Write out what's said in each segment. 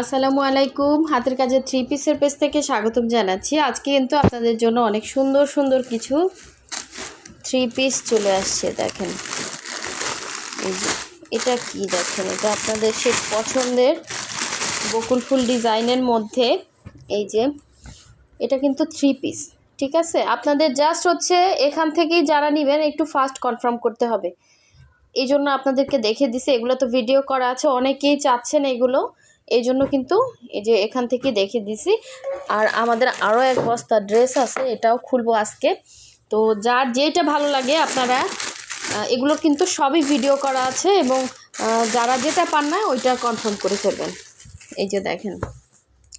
আসসালামু আলাইকুম। হাতের কাজে থ্রি পিসের পেজ থেকে স্বাগতম জানাচ্ছি। আজকে কিন্তু আপনাদের জন্য অনেক সুন্দর সুন্দর কিছু থ্রি পিস চলে আসছে, দেখেন। এটা কি দেখেন? এটা আপনাদের সে পছন্দের বকুল ফুল ডিজাইনের মধ্যে এই যে, এটা কিন্তু থ্রি পিস ঠিক আছে? আপনাদের জাস্ট হচ্ছে এখান থেকেই যারা নেবেন, একটু ফাস্ট কনফার্ম করতে হবে। এই জন্য আপনাদেরকে দেখে দিছে, এগুলো তো ভিডিও করা আছে, অনেকেই চাচ্ছেন এগুলো। এই জন্য কিন্তু এই যে এখান থেকে দেখে দিছি। আর আমাদের আরও এক বস্তা ড্রেস আছে, এটাও খুলবো আজকে। তো যার যেটা ভালো লাগে আপনারা এগুলো কিন্তু সবই ভিডিও করা আছে এবং যারা যেটা পান না ওইটা কনফার্ম করে ফেলবেন। এই যে দেখেন।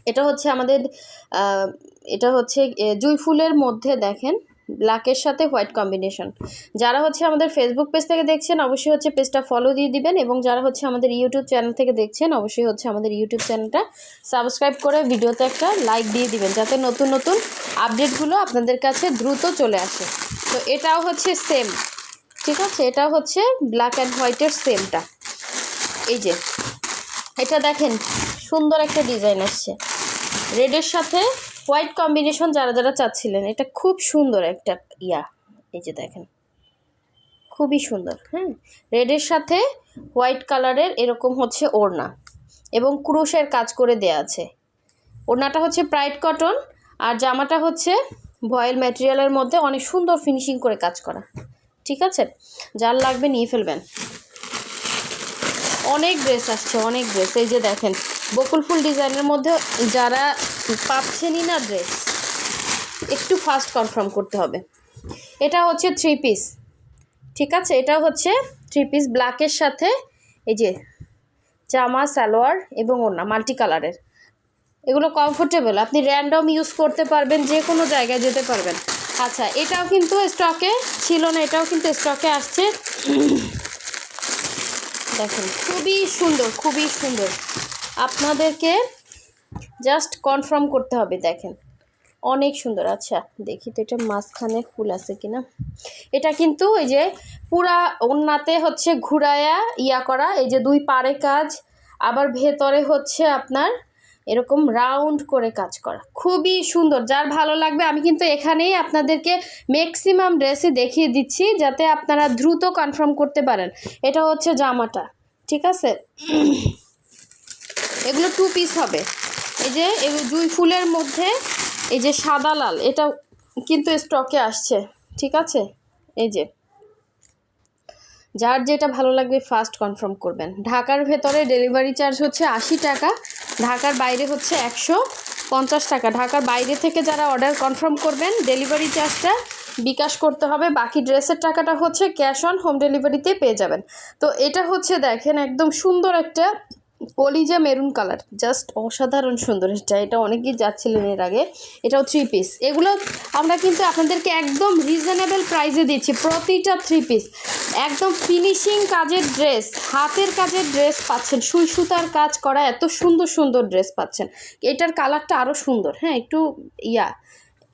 এটা হচ্ছে আমাদের এটা হচ্ছে জুই ফুলের মধ্যে দেখেন। ব্ল্যাকের সাথে হোয়াইট কম্বিনেশন। যারা হচ্ছে আমাদের ফেসবুক পেজ থেকে দেখছেন, অবশ্যই হচ্ছে পেজটা ফলো দিয়ে দিবেন এবং যারা হচ্ছে আমাদের ইউটিউব চ্যানেল থেকে দেখছেন, অবশ্যই হচ্ছে আমাদের ইউটিউব চ্যানেলটা সাবস্ক্রাইব করে ভিডিওতে একটা লাইক দিয়ে দিবেন, যাতে নতুন নতুন আপডেটগুলো আপনাদের কাছে দ্রুত চলে আসে। তো এটাও হচ্ছে সেম ঠিক আছে? এটাও হচ্ছে ব্ল্যাক অ্যান্ড হোয়াইটের সেমটা এই যে, এটা দেখেন, সুন্দর একটা ডিজাইন আসছে। রেডের সাথে হোয়াইট কম্বিনেশন যারা যারা চাচ্ছিলেন, এটা খুব সুন্দর একটা ইয়া। এই যে দেখেন, খুবই সুন্দর হ্যাঁ রেডের সাথে হোয়াইট কালারের এরকম হচ্ছে ওড়না এবং ক্রুশের কাজ করে দেয়া আছে। ওড়নাটা হচ্ছে প্রাইড কটন আর জামাটা হচ্ছে ভয়েল ম্যাটেরিয়ালের মধ্যে অনেক সুন্দর ফিনিশিং করে কাজ করা। ঠিক আছে? যার লাগবে নিয়ে ফেলবেন। অনেক ড্রেস আসছে, অনেক ড্রেস এই যে দেখেন, বকুল ফুল ডিজাইনের মধ্যে যারা পাচ্ছেনই না ড্রেস একটু ফাস্ট কনফার্ম করতে হবে। এটা হচ্ছে থ্রি পিস ঠিক আছে? এটা হচ্ছে থ্রি পিস ব্ল্যাকের সাথে এই যে জামা, সালোয়ার এবং ওড়না মাল্টি কালারের এগুলো কমফোর্টেবল আপনি র্যান্ডম ইউজ করতে পারবেন, যে কোনো জায়গায় যেতে পারবেন। আচ্ছা এটাও কিন্তু স্টকে ছিল না, এটাও কিন্তু স্টকে আসছে। দেখুন, খুবই সুন্দর খুবই সুন্দর। আপনাদেরকে জাস্ট কনফার্ম করতে হবে, দেখেন। অনেক সুন্দর আচ্ছা দেখি তো এটা মাঝখানে ফুল আছে কিনা। এটা কিন্তু ওই যে পুরা ওন্নাতে হচ্ছে ঘুরায়া ইয়া করা, এই যে দুই পারে কাজ, আবার ভেতরে হচ্ছে আপনার এরকম রাউন্ড করে কাজ করা। খুবই সুন্দর, যার ভালো লাগবে আমি কিন্তু এখানেই আপনাদেরকে ম্যাক্সিমাম ড্রেসই দেখিয়ে দিচ্ছি, যাতে আপনারা দ্রুত কনফার্ম করতে পারেন। এটা হচ্ছে জামাটা, ঠিক আছে? এগুলো টু পিস হবে। এই যে, এই দুই ফুলের মধ্যে এই যে সাদা লাল, এটা কিন্তু স্টকে আসছে, ঠিক আছে? এই যে, যার যেটা ভালো লাগবে ফার্স্ট কনফার্ম করবেন। ঢাকার ভেতরে ডেলিভারি চার্জ হচ্ছে আশি টাকা, ঢাকার বাইরে হচ্ছে একশো পঞ্চাশ টাকা। ঢাকার বাইরে থেকে যারা অর্ডার কনফার্ম করবেন ডেলিভারি চার্জটা বিকাশ করতে হবে। বাকি ড্রেসের টাকাটা হচ্ছে ক্যাশ অন হোম ডেলিভারিতে পেয়ে যাবেন। তো এটা হচ্ছে, দেখেন, একদম সুন্দর একটা কলিজা মেরুন কালার, জাস্ট অসাধারণ সুন্দর। এটা এটা অনেকেই যাচ্ছিলেন এর আগে, এটাও থ্রি পিস এগুলো আমরা কিন্তু আপনাদেরকে একদম রিজনেবল প্রাইসে দিচ্ছি, প্রতিটা থ্রি পিস একদম ফিনিশিং কাজের ড্রেস হাতের কাজের ড্রেস পাচ্ছেন, সুই সুতার কাজ করা, এত সুন্দর সুন্দর ড্রেস পাচ্ছেন। এটার কালারটা আরও সুন্দর হ্যাঁ একটু ইয়া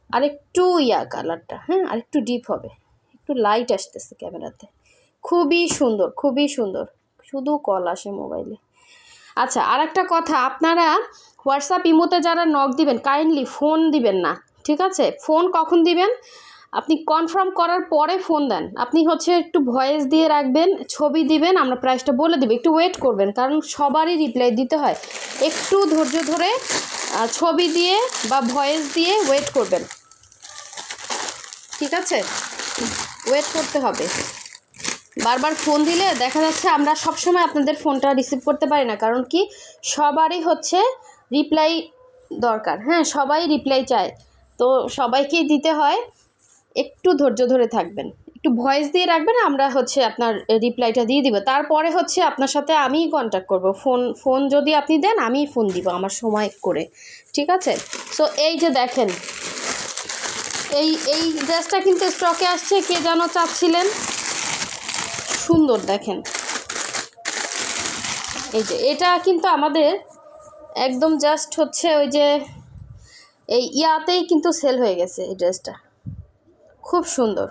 আরেকটু ইয়া কালারটা হ্যাঁ আরেকটু ডিপ হবে। একটু লাইট আসতেছে ক্যামেরাতে। খুবই সুন্দর খুবই সুন্দর। শুধু কল আসে মোবাইলে আচ্ছা আর একটা কথা, আপনারা হোয়াটসঅ্যাপ ইমোতে যারা নক দিবেন কাইন্ডলি ফোন দিবেন না, ঠিক আছে? ফোন কখন দিবেন? আপনি কনফার্ম করার পরে ফোন দেন। আপনি হচ্ছে একটু ভয়েস দিয়ে রাখবেন, ছবি দিবেন, আমরা প্রাইসটা বলে দেবো। একটু ওয়েট করবেন, কারণ সবারই রিপ্লাই দিতে হয়। একটু ধৈর্য ধরে ছবি দিয়ে বা ভয়েস দিয়ে ওয়েট করবেন। ঠিক আছে? ওয়েট করতে হবে। বারবার ফোন দিলে দেখা যাচ্ছে আমরা সব সময় আপনাদের ফোনটা রিসিভ করতে পারি না। কারণ কি? সবারই হচ্ছে রিপ্লাই দরকার। হ্যাঁ সবাই রিপ্লাই চায়। তো সবাইকেই দিতে হয়। একটু ধৈর্য ধরে থাকবেন। একটু ভয়েস দিয়ে রাখবেন, আমরা হচ্ছে আপনার রিপ্লাইটা দিয়ে দিব। তারপরে হচ্ছে আপনার সাথে আমিই কন্ট্যাক্ট করব। ফোন ফোন যদি আপনি দেন, আমিই ফোন দিব আমার সময় করে। ঠিক আছে? সো এই যে দেখেন, এই এই ড্রেসটা কিন্তু স্টকে আসছে। কে যেন চাচ্ছিলেন? সুন্দর, দেখেন। এই যে, এটা কিন্তু আমাদের একদম জাস্ট হচ্ছে ওই যে, এই ইয়াতেই কিন্তু সেল হয়ে গেছে এই ড্রেসটা খুব সুন্দর।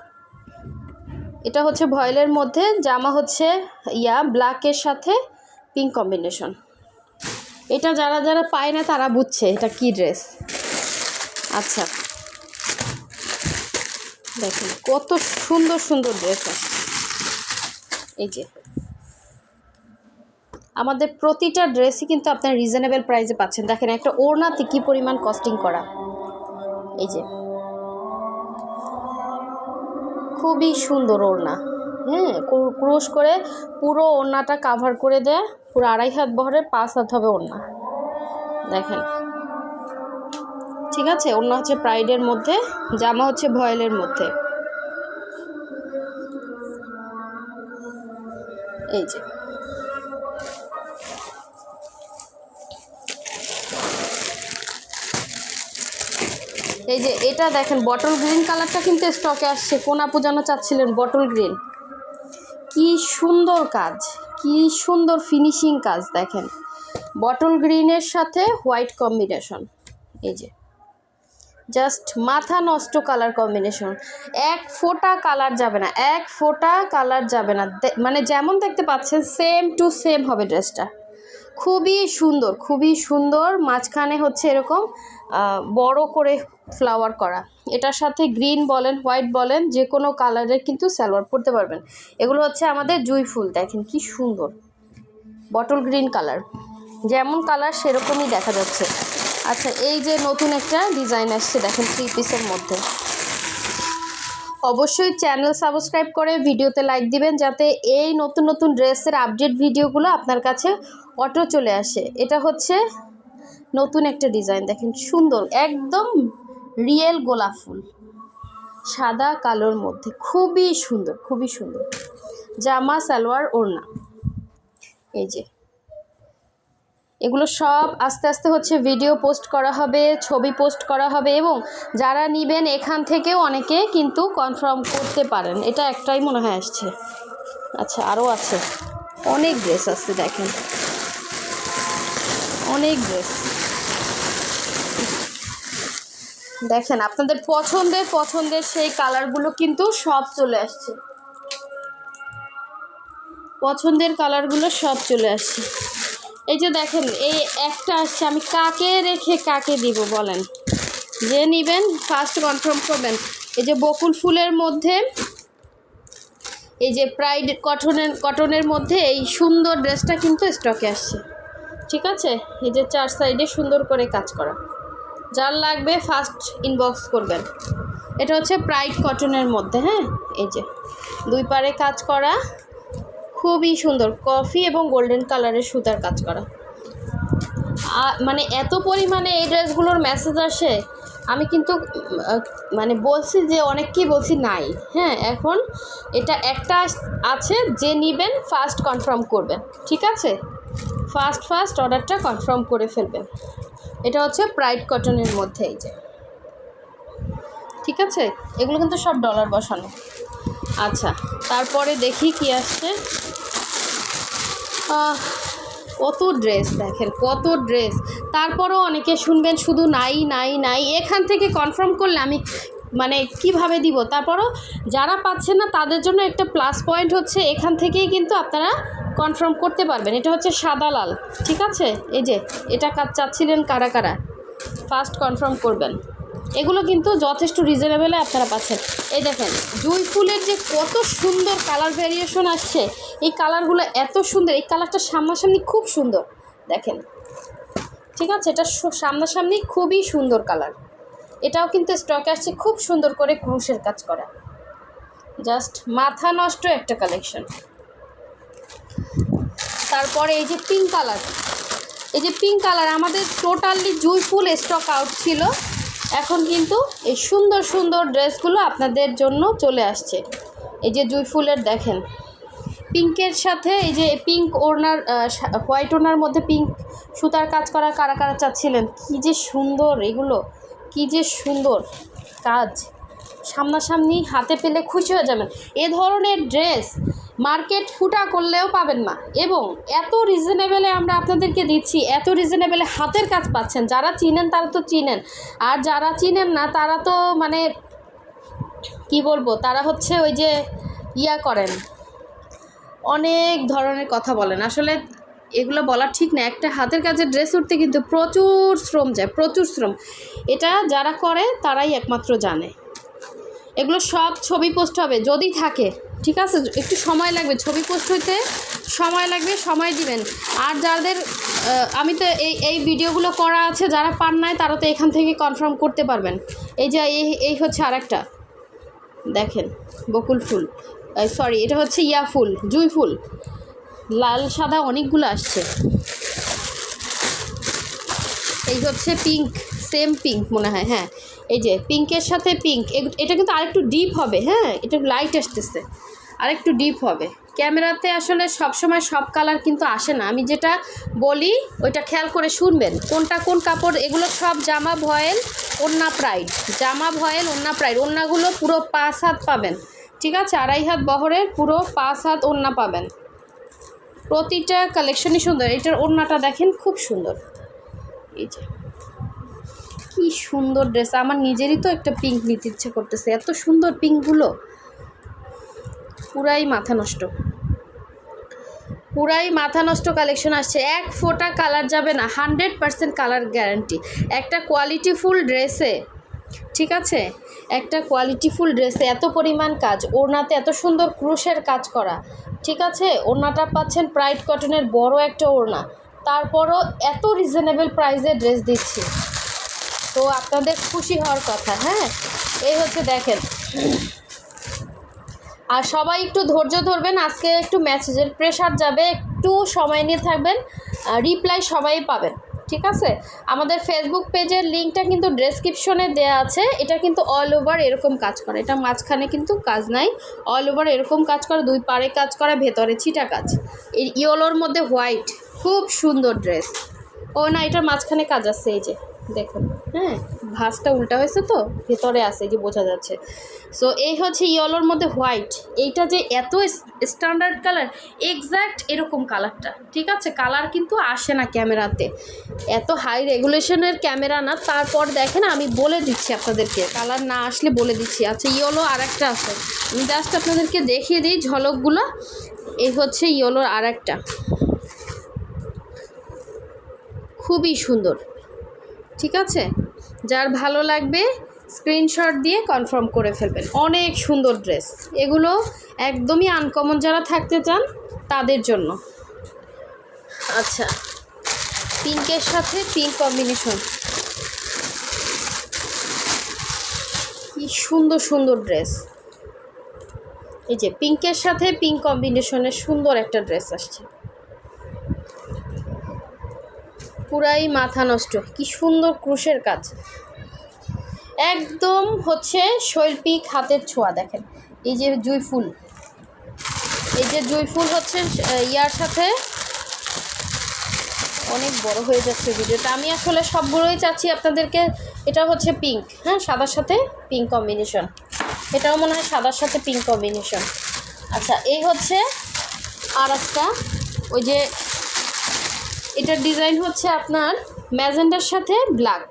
এটা হচ্ছে ভয়েলের মধ্যে, জামা হচ্ছে ইয়া ব্ল্যাকের সাথে পিঙ্ক কম্বিনেশন এটা যারা যারা পায় না, তারা বুঝছে এটা কি ড্রেস আচ্ছা। দেখেন, কত সুন্দর সুন্দর ড্রেস আছে এই যে। আমাদের প্রতিটা ড্রেসই কিন্তু আপনার রিজনেবল প্রাইসে পাচ্ছেন। দেখেন, একটা ওড়নাতে কী পরিমাণ কস্টিং করা। এই যে। খুবই সুন্দর ওড়না। হ্যাঁ ক্রোশ করে পুরো ওড়নাটা কাভার করে দেয়। পুরো আড়াই হাত বহরের পাঁচ হাত হবে ওড়না। দেখেন। ঠিক আছে? ওড়না হচ্ছে প্রাইডের মধ্যে, জামা হচ্ছে ভয়েলের মধ্যে। এই যে। এই যে এটা দেখেন বটল গ্রিন কালারটা কিন্তু স্টকে আসছে। কোন আপু যেন চাচ্ছিলেন বটল গ্রিন কি সুন্দর কাজ, কি সুন্দর ফিনিশিং কাজ দেখেন। বটল গ্রিনের সাথে হোয়াইট কম্বিনেশন এই যে। জাস্ট মাথা নষ্ট কালার কম্বিনেশন এক ফোঁটা কালার যাবে না, এক ফোঁটা কালার যাবে না। মানে যেমন দেখতে পাচ্ছেন সেম টু সেম হবে ড্রেসটা খুবই সুন্দর খুবই সুন্দর। মাঝখানে হচ্ছে এরকম বড় করে ফ্লাওয়ার করা। এটার সাথে গ্রিন বলেন হোয়াইট বলেন, যে কোনো কালারের কিন্তু সালোয়ার পরতে পারবেন। এগুলো হচ্ছে আমাদের জুই ফুল, দেখেন কি সুন্দর। বটল গ্রিন কালার যেমন কালার সেরকমই দেখা যাচ্ছে। আচ্ছা এই যে নতুন একটা ডিজাইন আসছে, দেখেন থ্রি পিসের মধ্যে। অবশ্যই চ্যানেল সাবস্ক্রাইব করে ভিডিওতে লাইক দিবেন, যাতে এই নতুন নতুন ড্রেসের আপডেট ভিডিওগুলো আপনার কাছে অটো চলে আসে। এটা হচ্ছে নতুন একটা ডিজাইন দেখেন সুন্দর, একদম রিয়েল গোলাপ ফুল। সাদা কালোর মধ্যে, খুবই সুন্দর খুবই সুন্দর। জামা, সালোয়ার, ওড়না। এই যে। এগুলো সব আস্তে আস্তে হচ্ছে ভিডিও পোস্ট করা হবে, ছবি পোস্ট করা হবে এবং যারা নিবেন এখান থেকেও অনেকে কিন্তু কনফার্ম করতে পারেন। এটা একটাই মনে হয় আসছে। আচ্ছা আরও আছে। অনেক ড্রেস আছে দেখেন। অনেক ড্রেস দেখেন, আপনাদের পছন্দের পছন্দের সেই কালারগুলো কিন্তু সব চলে আসছে। পছন্দের কালারগুলো সব চলে আসছে। এই যে দেখেন, এই একটা আসছে, আমি কাকে রেখে কাকে দিব বলেন? যে নিবেন ফার্স্ট কনফার্ম করবেন। এই যে বকুল ফুলের মধ্যে, এই যে প্রাইড কটনের কটনের মধ্যে এই সুন্দর ড্রেসটা কিন্তু স্টকে আসছে। ঠিক আছে? এই যে চার সাইডে সুন্দর করে কাজ করা। যার লাগবে ফার্স্ট ইনবক্স করবেন। এটা হচ্ছে প্রাইড কটনের মধ্যে হ্যাঁ? এই যে, দুই পারে কাজ করা। খুবই সুন্দর। কফি এবং গোল্ডেন কালারের সুতার কাজ করা। মানে এত পরিমাণে এই ড্রেসগুলোর মেসেজ আসে, আমি কিন্তু মানে বলছি যে অনেককেই বলছি নাই। হ্যাঁ এখন এটা একটা আছে যে নিবেন ফার্স্ট কনফার্ম করবেন ঠিক আছে? ফার্স্ট ফার্স্ট অর্ডারটা কনফার্ম করে ফেলবেন। এটা হচ্ছে প্রাইড কটনের মধ্যে এই যে। ঠিক আছে? এগুলো কিন্তু সব ডলার বসানো। আচ্ছা তারপরে দেখি কি আসছে। কত ড্রেস দেখেন, কত ড্রেস তারপরও অনেকে শুনবেন শুধু নাই নাই নাই। এখান থেকে কনফার্ম করলে আমি মানে কীভাবে দিব? তারপরও যারা পাচ্ছেন না, তাদের জন্য একটা প্লাস পয়েন্ট হচ্ছে, এখান থেকেই কিন্তু আপনারা কনফার্ম করতে পারবেন। এটা হচ্ছে সাদা লাল, ঠিক আছে? এই যে, এটা কাজ চাচ্ছিলেন কারা কারা? ফার্স্ট কনফার্ম করবেন। এগুলো কিন্তু যথেষ্ট রিজনেবলে আপনারা পাচ্ছেন। এই দেখেন জুই ফুলের যে কত সুন্দর কালার ভ্যারিয়েশন আসছে, এই কালারগুলো এত সুন্দর, এই কালারটা সামনাসামনি খুব সুন্দর। দেখেন, ঠিক আছে? এটা সামনাসামনি খুবই সুন্দর কালার এটাও কিন্তু স্টকে আসছে, খুব সুন্দর করে ক্রুশের কাজ করা। জাস্ট মাথা নষ্ট একটা কালেকশন তারপরে এই যে পিঙ্ক কালার এই যে পিঙ্ক কালার আমাদের টোটালি জুই ফুল স্টক আউট ছিল। এখন কিন্তু এই সুন্দর সুন্দর ড্রেসগুলো আপনাদের জন্য চলে আসছে। এই যে জুই ফুলের দেখেন, পিঙ্কের সাথে এই যে পিঙ্ক ওড়নার হোয়াইট ওড়নার মধ্যে পিঙ্ক সুতার কাজ করা কারা কারা চাচ্ছিলেন? কী যে সুন্দর এগুলো, কী যে সুন্দর কাজ। সামনাসামনি হাতে পেলে খুশি হয়ে যাবেন। এ ধরনের ড্রেস মার্কেট ফুটা করলেও পাবেন না এবং এত রিজনেবেলে আমরা আপনাদেরকে দিচ্ছি, এত রিজনেবেলে হাতের কাজ পাচ্ছেন। যারা চিনেন তারা তো চিনেন। আর যারা চিনেন না, তারা তো মানে কি বলব, তারা হচ্ছে ওই যে ইয়া করেন। অনেক ধরনের কথা বলেন। আসলে এগুলো বলা ঠিক না। একটা হাতের কাজের ড্রেস উঠতে কিন্তু প্রচুর শ্রম যায়, প্রচুর শ্রম। এটা যারা করে, তারাই একমাত্র জানে। এগুলো সব ছবি পোস্ট হবে, যদি থাকে, ঠিক আছে? একটু সময় লাগবে, ছবি পোস্ট হইতে সময় লাগবে, সময় দিবেন। আর যাদের আমি তো এই এই ভিডিওগুলো করা আছে, যারা পান নাই, তারা তো এখান থেকে কনফার্ম করতে পারবেন। এই যে, এই এই হচ্ছে আরেকটা। দেখেন, বকুল ফুল। সরি এটা হচ্ছে ইয়া ফুল, জুই ফুল। লাল, সাদা অনেকগুলো আসছে। এই হচ্ছে পিঙ্ক সেম পিঙ্ক মনে হয় হ্যাঁ। এই যে পিঙ্কের সাথে পিঙ্ক এটা কিন্তু আরেকটু ডিপ হবে হ্যাঁ। এটা লাইট আসতেছে, আরেকটু ডিপ হবে। ক্যামেরাতে আসলে সবসময় সব কালার কিন্তু আসে না। আমি যেটা বলি, ওইটা খেয়াল করে শুনবেন। কোনটা কোন কাপড়, এগুলো সব জামা ভয়েল ওন্না প্রাইড। জামা ভয়েল ওন্না প্রাইড। ওন্নাগুলো পুরো পাঁচ হাত পাবেন, ঠিক আছে? আড়াই হাত বহরের পুরো পাঁচ হাত ওন্না পাবেন। প্রতিটা কালেকশনই সুন্দর। এটার ওড়নাটা দেখেন, খুব সুন্দর। এই যে। কি সুন্দর ড্রেস আমার নিজেরই তো একটা পিঙ্ক নিতে ইচ্ছে করতেছে। এত সুন্দর পিঙ্কগুলো পুরাই মাথা নষ্ট। পুরাই মাথা নষ্ট কালেকশন আসছে। এক ফোঁটা কালার যাবে না। হান্ড্রেড পার্সেন্ট কালার গ্যারান্টি একটা কোয়ালিটিফুল ড্রেসে ঠিক আছে? একটা কোয়ালিটিফুল ড্রেসে এত পরিমাণ কাজ। ওড়নাতে এত সুন্দর ক্রুশের কাজ করা। ঠিক আছে? ওড়নাটা পাচ্ছেন প্রাইড কটনের বড় একটা ওড়না। তারপরও এত রিজনেবল প্রাইসে ড্রেস দিচ্ছি। তো আপনাদের খুশি হওয়ার কথা হ্যাঁ? এই হচ্ছে দেখেন। আর সবাই একটু ধৈর্য ধরবেন, আজকে একটু মেসেজের প্রেশার যাবে, একটু সময় নিয়ে থাকবেন রিপ্লাই সবাই পাবেন, ঠিক আছে? আমাদের ফেসবুক পেজের লিঙ্কটা কিন্তু ডেসক্রিপশনে দেওয়া আছে, এটা কিন্তু অল ওভার এরকম কাজ করে, এটা মাঝখানে কিন্তু কাজ নাই অল ওভার এরকম কাজ করে, দুই পারে কাজ করে, ভেতরে ছিটা কাজ। ইয়েলোর মধ্যে হোয়াইট খুব সুন্দর ড্রেস ও না, এটার মাঝখানে কাজ আছে, এই যে। দেখুন। হ্যাঁ ভাঁজটা উল্টা হয়েছে তো, ভেতরে আছে যে বোঝা যাচ্ছে। সো এই হচ্ছে ইয়েলোর মধ্যে হোয়াইট। এইটা যে এত স্ট্যান্ডার্ড কালার এক্স্যাক্ট এরকম কালারটা, ঠিক আছে? কালার কিন্তু আসে না ক্যামেরাতে। এত হাই রেগুলেশনের ক্যামেরা না, তারপর দেখেন আমি বলে দিচ্ছি আপনাদেরকে, কালার না আসলে বলে দিচ্ছি। আচ্ছা ইয়েলো আর একটা আছে। আমি জাস্ট আপনাদেরকে দেখিয়ে দিই ঝলকগুলো। এই হচ্ছে ইয়েলোর আর একটা খুবই সুন্দর। ঠিক আছে? যার ভালো লাগবে স্ক্রিনশট দিয়ে কনফার্ম করে ফেলবেন। অনেক সুন্দর ড্রেস এগুলো একদমই আনকমন যারা থাকতে চান, তাদের জন্য। আচ্ছা। পিঙ্কের সাথে পিঙ্ক কম্বিনেশন কি সুন্দর সুন্দর ড্রেস এই যে, পিঙ্কের সাথে পিঙ্ক কম্বিনেশনের সুন্দর একটা ড্রেস আসছে। পুরাই মাথা নষ্ট। কি সুন্দর ক্রুশের কাজ। একদম হচ্ছে শৈল্পিক হাতের ছোঁয়া, দেখেন। এই যে জুই ফুল। এই যে জুই ফুল হচ্ছে ইয়ার সাথে অনেক বড় হয়ে যাচ্ছে ভিডিওটা। আমি আসলে সবগুলোই চাচ্ছি আপনাদেরকে, এটা হচ্ছে পিঙ্ক হ্যাঁ সাদার সাথে পিঙ্ক কম্বিনেশন। এটাও মনে হয় সাদার সাথে পিঙ্ক কম্বিনেশন। আচ্ছা এই হচ্ছে আর একটা, ওই যে এটার ডিজাইন হচ্ছে আপনার ম্যাজেন্ডার সাথে ব্ল্যাক।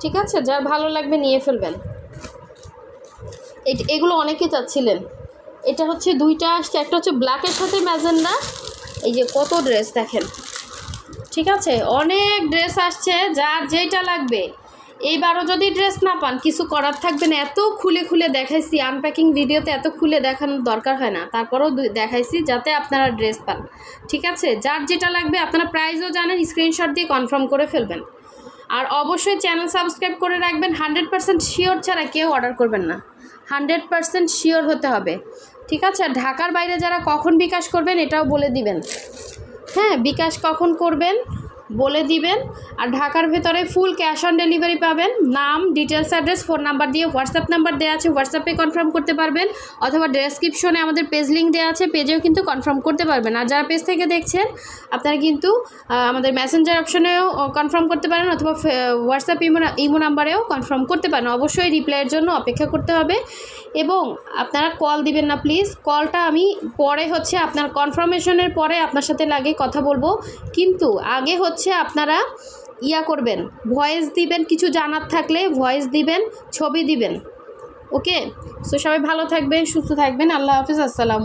ঠিক আছে? যা ভালো লাগবে নিয়ে ফেলবেন। এগুলো অনেকে চাচ্ছিলেন। এটা হচ্ছে দুইটা আসছে। একটা হচ্ছে ব্ল্যাকের সাথে ম্যাজেন্ডা। এই যে কত ড্রেস দেখেন। ঠিক আছে? অনেক ড্রেস আসছে। যার যেটা লাগবে। এইবারও যদি ড্রেস না পান, কিছু করার থাকবে না। এত খুলে খুলে দেখাইছি আনপ্যাকিং ভিডিওতে এত খুলে দেখানোর দরকার হয় না। তারপরেও দেখাইছি যাতে আপনারা ড্রেস পান। ঠিক আছে? যার যেটা লাগবে, আপনারা প্রাইসও জানেন স্ক্রিনশট দিয়ে কনফার্ম করে ফেলবেন। আর অবশ্যই চ্যানেল সাবস্ক্রাইব করে রাখবেন। হান্ড্রেড পার্সেন্ট শিওর ছাড়া কেউ অর্ডার করবেন না। হান্ড্রেড পার্সেন্ট শিওর হতে হবে। ঠিক আছে? আর ঢাকার বাইরে যারা কখন বিকাশ করবেন, এটাও বলে দিবেন। হ্যাঁ বিকাশ কখন করবেন? বলে দিবেন। আর ঢাকার ভেতরে ফুল ক্যাশ অন ডেলিভারি পাবেন। নাম ডিটেলস অ্যাড্রেস ফোন নাম্বার দিয়ে হোয়াটসঅ্যাপ নাম্বার দেওয়া আছে। হোয়াটসঅ্যাপে কনফার্ম করতে পারবেন। অথবা ডেসক্রিপশনে আমাদের পেজ লিঙ্ক দেওয়া আছে। পেজেও কিন্তু কনফার্ম করতে পারবেন। আর যারা পেজ থেকে দেখছেন, আপনারা কিন্তু আমাদের মেসেঞ্জার অপশনেও কনফার্ম করতে পারেন। অথবা হোয়াটসঅ্যাপ ইমো ইমো নাম্বারেও কনফার্ম করতে পারেন। অবশ্যই রিপ্লাইয়ের জন্য অপেক্ষা করতে হবে। এবং আপনারা কল দিবেন না প্লিজ কলটা আমি পরে হচ্ছে আপনার কনফার্মেশনের পরে আপনার সাথে লাগে কথা বলব। কিন্তু আগে হচ্ছে আপনারা ইয়া করবেন ভয়েস দিবেন, কিছু জানার থাকলে ভয়েস দিবেন, ছবি দিবেন। ওকে সো সবাই ভালো থাকবেন, সুস্থ থাকবেন। আল্লাহ হাফিজ, আসসালাম